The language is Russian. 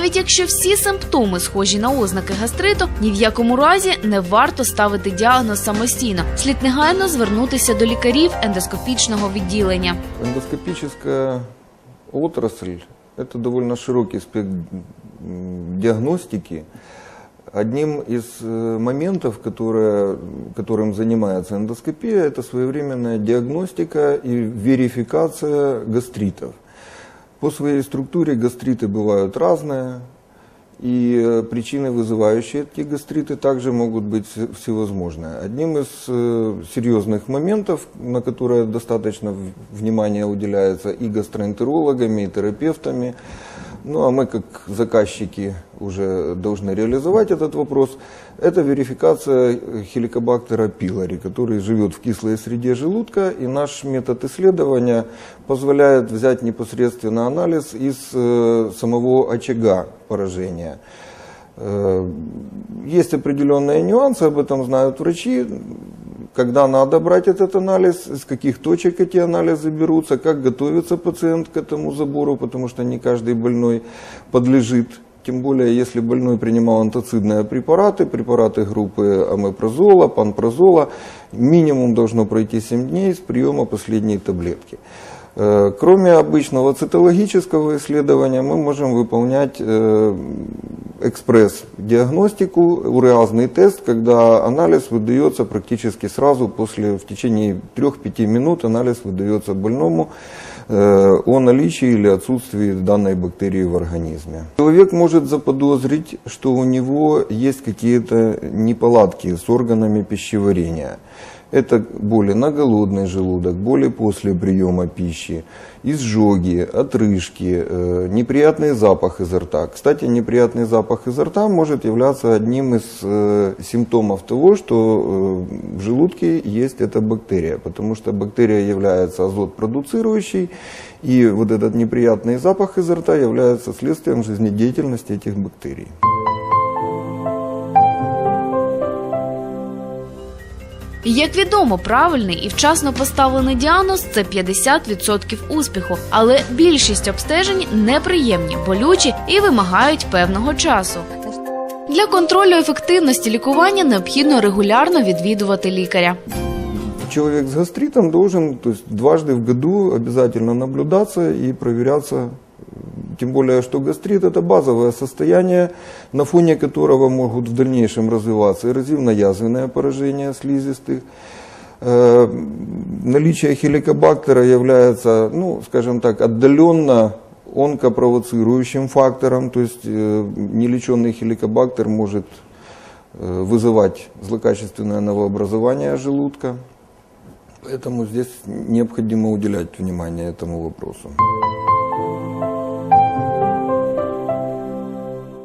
Навіть якщо всі симптоми схожі на ознаки гастриту, ні в якому разі не варто ставити діагноз самостійно. Слід негайно звернутися до лікарів ендоскопічного відділення. Эндоскопическая отрасль – это довольно широкий спектр м, диагностики. Одним из э, моментов, которые, которым занимается эндоскопия, это своевременная диагностика и верификация гастритов. По своей структуре гастриты бывают разные, и э, причины, вызывающие эти гастриты, также могут быть все- всевозможные. Одним из э, серьезных моментов, на которые достаточно внимания уделяется и гастроэнтерологами, и терапевтами, ну а мы как заказчики уже должны реализовать этот вопрос, это верификация хеликобактера пилори, который живет в кислой среде желудка, и наш метод исследования позволяет взять непосредственно анализ из э, самого очага поражения. Э, Есть определенные нюансы, об этом знают врачи, когда надо брать этот анализ, из каких точек эти анализы берутся, как готовится пациент к этому забору, потому что не каждый больной подлежит. Тем более, если больной принимал антоцидные препараты, препараты группы амепрозола, панпрозола, минимум должно пройти 7 дней с приема последней таблетки. Э, Кроме обычного цитологического исследования, мы можем выполнять э, экспресс-диагностику, уреазный тест, когда анализ выдается практически сразу после, в течение 3-5 минут анализ выдается больному э, о наличии или отсутствии данной бактерии в организме. Человек может заподозрить, что у него есть какие-то неполадки с органами пищеварения. Это боли на голодный желудок, боли после приема пищи, изжоги, отрыжки, э, неприятный запах изо рта. Кстати, неприятный запах изо рта может являться одним из э, симптомов того, что э, в желудке есть эта бактерия, потому что бактерия является азот-продуцирующей, и вот этот неприятный запах изо рта является следствием жизнедеятельности этих бактерий. Як відомо, правильний і вчасно поставлений діагноз це 50% успіху. Але більшість обстежень неприємні, болючі і вимагають певного часу. Для контролю ефективності лікування необхідно регулярно відвідувати лікаря. Человек с гастритом должен то дважды в году обязательно наблюдаться и проверяться. Тем более, что гастрит это базовое состояние, на фоне которого могут в дальнейшем развиваться эрозивно-язвенное поражение слизистых. Э, Наличие хеликобактера является, ну, скажем так, отдаленно онкопровоцирующим фактором, то есть э, нелеченный хеликобактер может э, вызывать злокачественное новообразование желудка. Поэтому здесь необходимо уделять внимание этому вопросу.